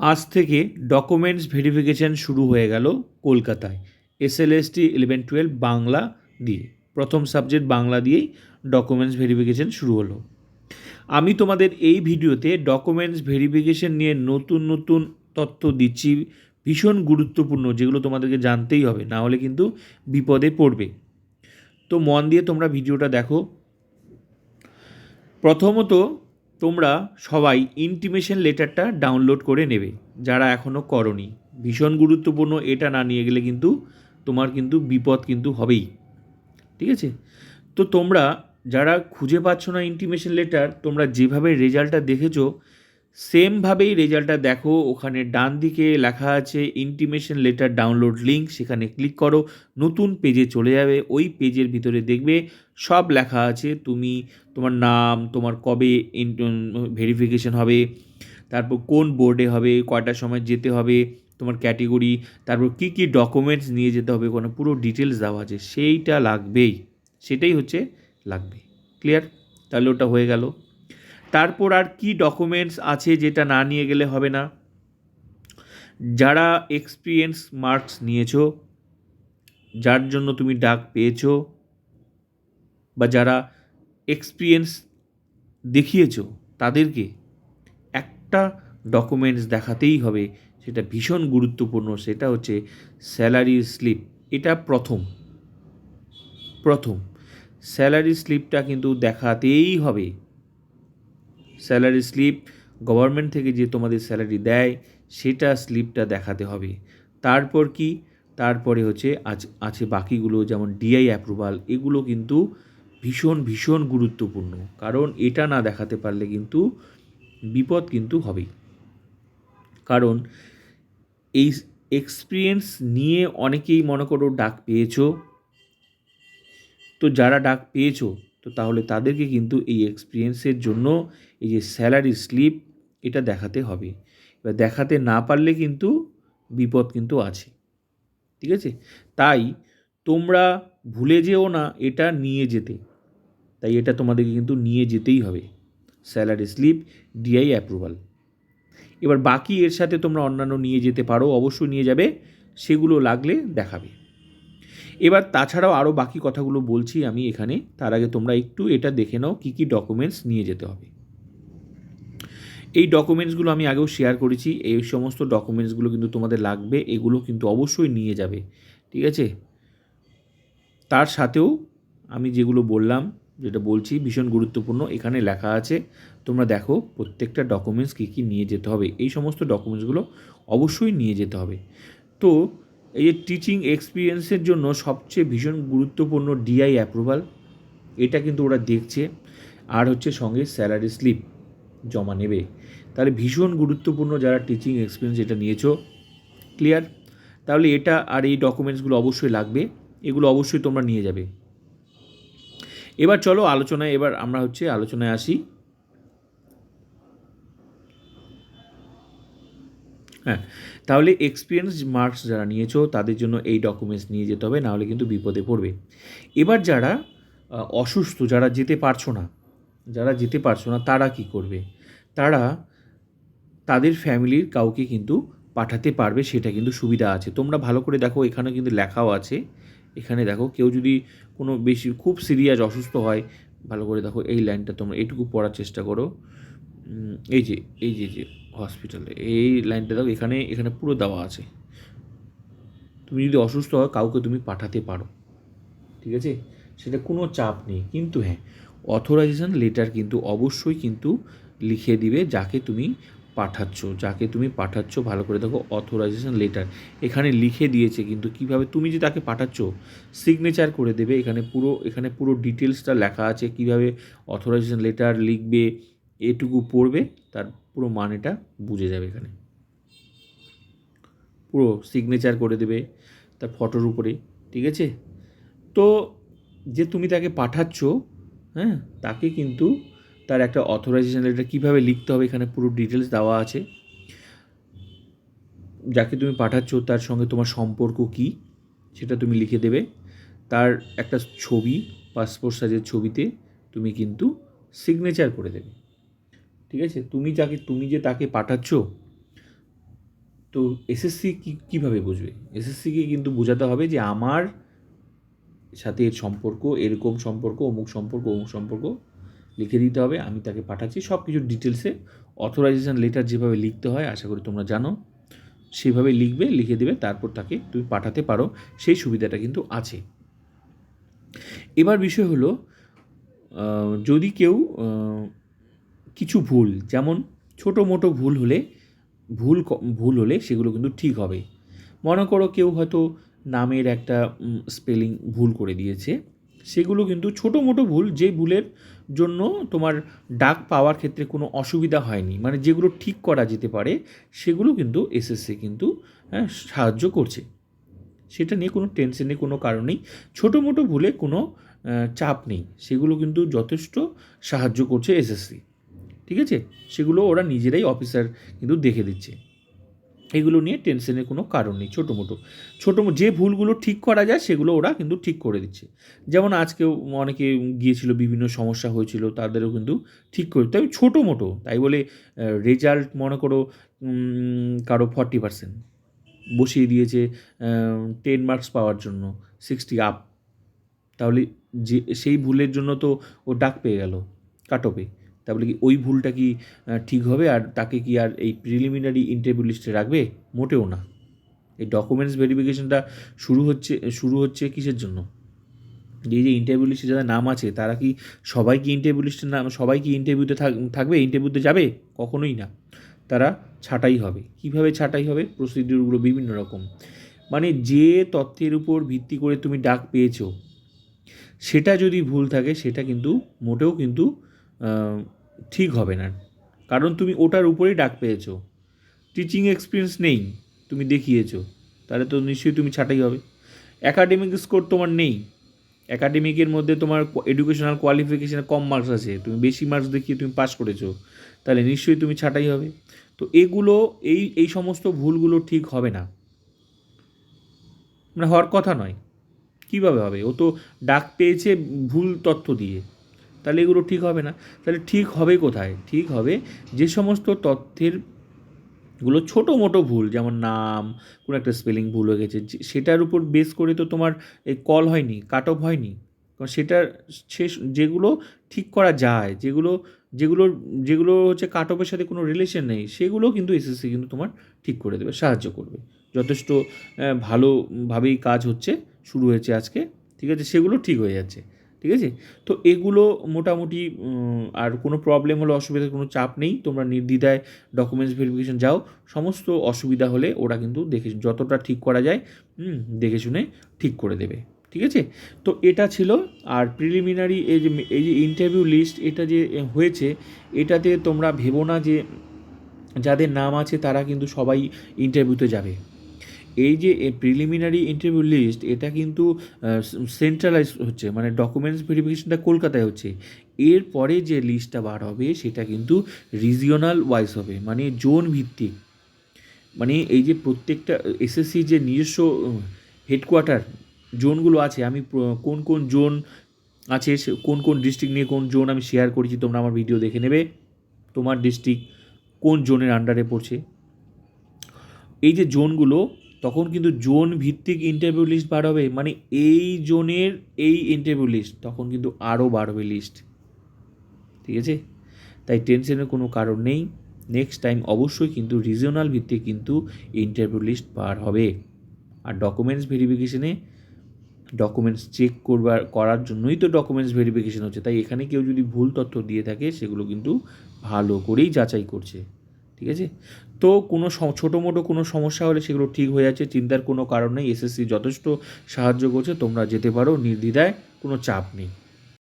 আজ থেকে documents verification শুরু হয়ে গেল কলকাতায়। এসএলএসটি ইলেভেন টুয়েলভ বাংলা দিয়ে। প্রথম সাবজেক্ট বাংলা দিয়েই ডকুমেন্টস ভেরিফিকেশান শুরু হলো। আমি তোমাদের এই ভিডিওতে ডকুমেন্টস ভেরিফিকেশান নিয়ে নতুন নতুন তথ্য দিচ্ছি। ভীষণ গুরুত্বপূর্ণ, যেগুলো তোমাদেরকে জানতেই হবে, না হলে কিন্তু বিপদে পড়বে। তো মন দিয়ে তোমরা ভিডিওটা দেখো। প্রথমত তোমরা সবাই ইন্টিমেশন লেটারটা ডাউনলোড করে নেবে, যারা এখনও করনি। ভীষণ গুরুত্বপূর্ণ, এটা না নিয়ে গেলে কিন্তু তোমার কিন্তু বিপদ কিন্তু হবেই। ঠিক আছে? তো তোমরা যারা খুঁজে পাচ্ছ না ইন্টিমেশন লেটার তোমরা যেভাবে রেজাল্টটা দেখেছ সেমভাবেই রেজাল্টটা দেখো, ওখানে ডান দিকে লেখা আছে ইন্টিমেশন লেটার ডাউনলোড লিঙ্ক সেখানে ক্লিক করো, নতুন পেজে চলে যাবে, ওই পেজের ভিতরে দেখবে সব লেখা আছে, তুমি তোমার নাম, তোমার কবে ভেরিফিকেশন হবে, তারপর কোন বোর্ডে হবে, কয়টার সময় যেতে হবে, তোমার ক্যাটেগরি তারপর কী কী ডকুমেন্টস নিয়ে যেতে হবে, কোনো পুরো ডিটেলস দেওয়া আছে, সেইটা লাগবেই, সেটাই হচ্ছে লাগবে ক্লিয়ার তাহলে ওটা হয়ে গেল। তারপর আর কি ডকুমেন্টস আছে যেটা না নিয়ে গেলে হবে না? যারা এক্সপিরিয়েন্স মার্কস নিয়েছো, যার জন্য তুমি ডাক পেয়েছ, বা যারা এক্সপিরিয়েন্স দেখিয়েছো, তাদেরকে একটা ডকুমেন্টস দেখাতেই হবে। সেটা ভীষণ গুরুত্বপূর্ণ, সেটা হচ্ছে স্যালারি স্লিপ এটা প্রথম। প্রথম। স্যালারি স্লিপটা কিন্তু দেখাতেই হবে। স্যালারি স্লিপ, গভর্নমেন্ট থেকে যে তোমাদের স্যালারি দেয়, সেটা স্লিপটা দেখাতে হবে। তারপর কি? তারপরে হচ্ছে আজ, আছে বাকিগুলো যেমন ডিআই অ্যাপ্রুভাল এগুলো কিন্তু ভীষণ ভীষণ গুরুত্বপূর্ণ। কারণ এটা না দেখাতে পারলে কিন্তু বিপদ কিন্তু হবেই। কারণ এই এক্সপিরিয়েন্স নিয়ে অনেকেই মনে করো ডাক পেয়েছ। তো যারা ডাক পেয়েছ তো তাহলে তাদেরকে কিন্তু এই এক্সপিরিয়েন্সের জন্য এই যে স্যালারি স্লিপ এটা দেখাতে হবে। এবার দেখাতে না পারলে কিন্তু বিপদ কিন্তু আছে। ঠিক আছে? তাই তোমরা ভুলে যেও না এটা নিয়ে যেতে। তাই এটা তোমাদেরকে কিন্তু নিয়ে যেতেই হবে। স্যালারি স্লিপ ডিআই অ্যাপ্রুভাল এবার বাকি এর সাথে তোমরা অন্যান্য নিয়ে যেতে পারো, অবশ্যই নিয়ে যাবে। সেগুলো লাগলে দেখাবে। এবার তাছাড়াও আরও বাকি কথাগুলো বলছি আমি এখানে। তার আগে তোমরা একটু এটা দেখে নাও, কী কী ডকুমেন্টস নিয়ে যেতে হবে। এই ডকুমেন্টসগুলো আমি আগেও শেয়ার করেছি, এই সমস্ত ডকুমেন্টসগুলো কিন্তু তোমাদের লাগবে, এগুলো কিন্তু অবশ্যই নিয়ে যাবে, ঠিক আছে? তার সাথেও আমি যেগুলো বললাম, যেটা বলছি, ভীষণ গুরুত্বপূর্ণ, এখানে লেখা আছে, তোমরা দেখো প্রত্যেকটা ডকুমেন্টস কী কী নিয়ে যেতে হবে, এই সমস্ত ডকুমেন্টসগুলো অবশ্যই নিয়ে যেতে হবে। তো এই যে টিচিং এক্সপিরিয়েন্সের জন্য সবচেয়ে ভীষণ গুরুত্বপূর্ণ ডিআই অ্যাপ্রুভাল এটা কিন্তু ওরা দেখছে। আর হচ্ছে সঙ্গে স্যালারি স্লিপ জমা নেবে। তাহলে ভীষণ গুরুত্বপূর্ণ যারা টিচিং এক্সপিরিয়েন্স এটা নিয়েছো। ক্লিয়ার তাহলে এটা আর এই ডকুমেন্টসগুলো অবশ্যই লাগবে। এগুলো অবশ্যই তোমরা নিয়ে যাবে। এবার চলো আলোচনায়, এবার আমরা হচ্ছে আলোচনায় আসি। হ্যাঁ তাহলে এক্সপিরিয়েন্স মার্কস যারা নিয়েছো, তাদের জন্য এই ডকুমেন্টস নিয়ে যেতে হবে, নাহলে কিন্তু বিপদে পড়বে। এবার যারা অসুস্থ, যারা যেতে পারছ না, যারা যেতে পারছ না, তারা কি করবে? তারা তাদের ফ্যামিলির কাউকে কিন্তু পাঠাতে পারবে, সেটা কিন্তু সুবিধা আছে। তোমরা ভালো করে দেখো, এখানে কিন্তু লেখাও আছে। এখানে দেখো, কেউ যদি কোনো বেশি, খুব সিরিয়াস অসুস্থ হয়, ভালো করে দেখো এই লাইনটা তোমরা এইটুকু পড়ার চেষ্টা করো। এই যে এই যে যে। হসপিটালে এই লাইনটা দেখো, এখানে এখানে পুরো দেওয়া আছে। তুমি যদি অসুস্থ হয়, কাউকে তুমি পাঠাতে পারো। ঠিক আছে? সেটা কোনো চাপ নেই। কিন্তু হ্যাঁ অথরাইজেশন লেটার কিন্তু অবশ্যই কিন্তু লিখে দিবে যাকে তুমি পাঠাচ্ছ। যাকে তুমি পাঠাচ্ছ, ভালো করে দেখো অথরাইজেশন লেটার এখানে লিখে দিয়েছে কিন্তু কীভাবে, তুমি যে তাকে পাঠাচ্ছ সিগনেচার করে দেবে। এখানে পুরো এখানে পুরো ডিটেলসটা লেখা আছে। কীভাবে অথরাইজেশন লেটার লিখবে এটুকু পড়বে, তার পুরো মানেটা বুঝে যাবে এখানে। পুরো সিগনেচার করে দেবে তার ফটোর উপরে, ঠিক আছে? তো যে তুমি তাকে পাঠাচ্ছ হ্যাঁ তাকে কিন্তু তার একটা অথরাইজেশন লেটার কীভাবে লিখতে হবে এখানে পুরো ডিটেলস দেওয়া আছে। যাকে তুমি পাঠাচ্ছ, তার সঙ্গে তোমার সম্পর্ক কী, সেটা তুমি লিখে দেবে। তার একটা ছবি পাসপোর্ট সাইজের ছবিতে তুমি কিন্তু সিগনেচার করে দেবে। ঠিক আছে? তুমি যাকে, তুমি যে তাকে পাঠাচ্ছ, তো এসএসসি কী, কীভাবে বুঝবে? এসএসসিকে কিন্তু বোঝাতে হবে যে আমার সাথে এর সম্পর্ক, এরকম সম্পর্ক, অমুক সম্পর্ক অমুক সম্পর্ক লিখে দিতে হবে। আমি তাকে পাঠাচ্ছি। সব কিছু ডিটেলসে অথরাইজেশন লেটার যেভাবে লিখতে হয়, আশা করি তোমরা জানো, সেভাবে লিখবে, লিখে দেবে, তারপর তাকে তুমি পাঠাতে পারো। সেই সুবিধাটা কিন্তু আছে। এবার বিষয় হলো যদি কেউ কিছু ভুল যেমন ছোটো মোটো ভুল হলে ভুল ভুল হলে সেগুলো কিন্তু ঠিক হবে। মনে করো কেউ হয়তো নামের একটা স্পেলিং ভুল করে দিয়েছে সেগুলো কিন্তু ছোটো মোটো ভুল যে ভুলের জন্য তোমার ডাক পাওয়ার ক্ষেত্রে কোনো অসুবিধা হয়নি মানে যেগুলো ঠিক করা যেতে পারে সেগুলো কিন্তু এসএসসি কিন্তু হ্যাঁ, সাহায্য করছে। সেটা নিয়ে কোনো টেনশনের কোনো কারণ নেই। ছোটো মোটো ভুলে কোনো চাপ নেই সেগুলো কিন্তু যথেষ্ট সাহায্য করছে এসএসসি ঠিক আছে? সেগুলো ওরা নিজেরাই অফিসার কিন্তু দেখে দিচ্ছে। এগুলো নিয়ে টেনশনের কোনো কারণ নেই ছোটো মোটো। ছোটো যে ভুলগুলো ঠিক করা যায় সেগুলো ওরা কিন্তু ঠিক করে দিচ্ছে। যেমন আজকেও অনেকে গিয়েছিল, বিভিন্ন সমস্যা হয়েছিল, তাদেরও কিন্তু ঠিক করে তবে ছোটো মোটো, তাই বলে রেজাল্ট মনে করো কারও ফর্টি পার্সেন্ট বসিয়ে দিয়েছে টেন মার্কস পাওয়ার জন্য সিক্সটি আপ তাহলে যে, সেই ভুলের জন্য তো ও ডাক পেয়ে গেল কাটপে তাহলে কি, ওই ভুলটা কি ঠিক হবে? আর তাকে কি আর এই প্রিলিমিনারি ইন্টারভিউ লিস্টে রাখবে? মোটেও না। এই ডকুমেন্টস ভেরিফিকেশনটা শুরু হচ্ছে শুরু হচ্ছে কিসের জন্য? যে যে ইন্টারভিউ লিস্টে যাদের নাম আছে, তারা কি সবাই কি ইন্টারভিউ লিস্টের নাম সবাই কি ইন্টারভিউতে থাকবে? ইন্টারভিউতে যাবে? কখনোই না। তারা ছাঁটাই হবে। কীভাবে ছাঁটাই হবে? প্রসিডিউরগুলো বিভিন্ন রকম। মানে যে তথ্যের উপর ভিত্তি করে তুমি ডাক পেয়েছ, সেটা যদি ভুল থাকে, সেটা কিন্তু, মোটেও কিন্তু ঠিক হবে না। কারণ তুমি ওটার উপরেই ডাক পেয়েছ। টিচিং এক্সপিরিয়েন্স নেই, তুমি দেখিয়েছো। তাহলে তো নিশ্চয়ই তুমি ছাটাই হবে। একাডেমিক স্কোর তোমার নেই। অ্যাকাডেমিকের মধ্যে তোমার এডুকেশনাল কোয়ালিফিকেশানে কম মার্কস আছে। তুমি বেশি মার্কস দেখিয়ে তুমি পাস করেছ। তাহলে নিশ্চয়ই তুমি ছাঁটাই হবে। তো এগুলো, এই এই সমস্ত ভুলগুলো ঠিক হবে না। মানে হওয়ার কথা নয়। কীভাবে হবে? ও তো ডাক পেয়েছে ভুল তথ্য দিয়ে। তাহলে এগুলো ঠিক হবে না। তাহলে ঠিক হবে কোথায়? ঠিক হবে যে সমস্ত তথ্যেরগুলো ছোটো মোটো ভুল, যেমন নাম, কোনো একটা স্পেলিং ভুল হয়ে গেছে সেটার উপর বেস করে তো তোমার এই কল হয়নি কাট অফ হয়নি। কারণ সেটার শেষ যেগুলো ঠিক করা যায়, যেগুলো যেগুলো যেগুলো হচ্ছে কাট অফের সাথে কোনো রিলেশন নেই, সেগুলো কিন্তু এসএসসি কিন্তু তোমার ঠিক করে দেবে, সাহায্য করবে। যথেষ্ট ভালোভাবেই কাজ হচ্ছে, শুরু হয়েছে আজকে, ঠিক আছে? সেগুলো ঠিক হয়ে যাচ্ছে। ঠিক আছে? তো এগুলো মোটামুটি আর কোনো প্রবলেম হলে, অসুবিধার কোনো চাপ নেই। তোমরা নির্দ্বিধায় ডকুমেন্টস ভেরিফিকেশন যাও। সমস্ত অসুবিধা হলে ওরা কিন্তু দেখে যতটা ঠিক করা যায় দেখে শুনে ঠিক করে দেবে। ঠিক আছে? তো এটা ছিল, আর প্রিলিমিনারি এই যে এই যে ইন্টারভিউ লিস্ট এটা যে হয়েছে, এটাতে তোমরা ভেবো না যে, যাদের নাম আছে তারা কিন্তু সবাই ইন্টারভিউতে যাবে। এই যে প্রিলিমিনারি ইন্টারভিউ লিস্ট এটা কিন্তু সেন্ট্রালাইজ হচ্ছে মানে ডকুমেন্টস ভেরিফিকেশনটা কলকাতায় হচ্ছে। এরপরে যে লিস্টটা বার হবে, সেটা কিন্তু রিজিওনাল ওয়াইজ হবে মানে জোন ভিত্তিক। মানে এই যে প্রত্যেকটা এসএসসি যে নিজস্ব হেডকোয়ার্টার জোনগুলো আছে, আমি কোন কোন জোন আছে কোন কোন ডিস্ট্রিক্ট নিয়ে কোন জোন আমি শেয়ার করেছি, তোমরা আমার ভিডিও দেখে নেবে। তোমার ডিস্ট্রিক্ট কোন জোনের আন্ডারে পড়ছে। এই যে জোনগুলো তখন কিন্তু জোন ভিত্তিক ইন্টারভিউ লিস্ট বার হবে। মানে এই জোনের এই ইন্টারভিউ লিস্ট তখন কিন্তু আরও বাড়বে লিস্ট ঠিক আছে? তাই টেনশনের কোনো কারণ নেই। নেক্সট টাইম অবশ্যই কিন্তু রিজিওনাল ভিত্তিক কিন্তু ইন্টারভিউ লিস্ট বার হবে। আর ডকুমেন্টস ভেরিফিকেশনে ডকুমেন্টস চেক করবার, করার জন্যই তো ডকুমেন্টস ভেরিফিকেশন হচ্ছে। তাই এখানে কেউ যদি ভুল তথ্য দিয়ে থাকে, সেগুলো কিন্তু ভালো করেই যাচাই করছে। ঠিক আছে? তো কোনো ছোটো মোটো কোনো সমস্যা হলে সেগুলো ঠিক হয়ে যাচ্ছে, চিন্তার কোনো কারণ নেই। এসএসসি যথেষ্ট সাহায্য করছে, তোমরা যেতে পারো, নির্দ্বিধায় কোনো চাপ নেই।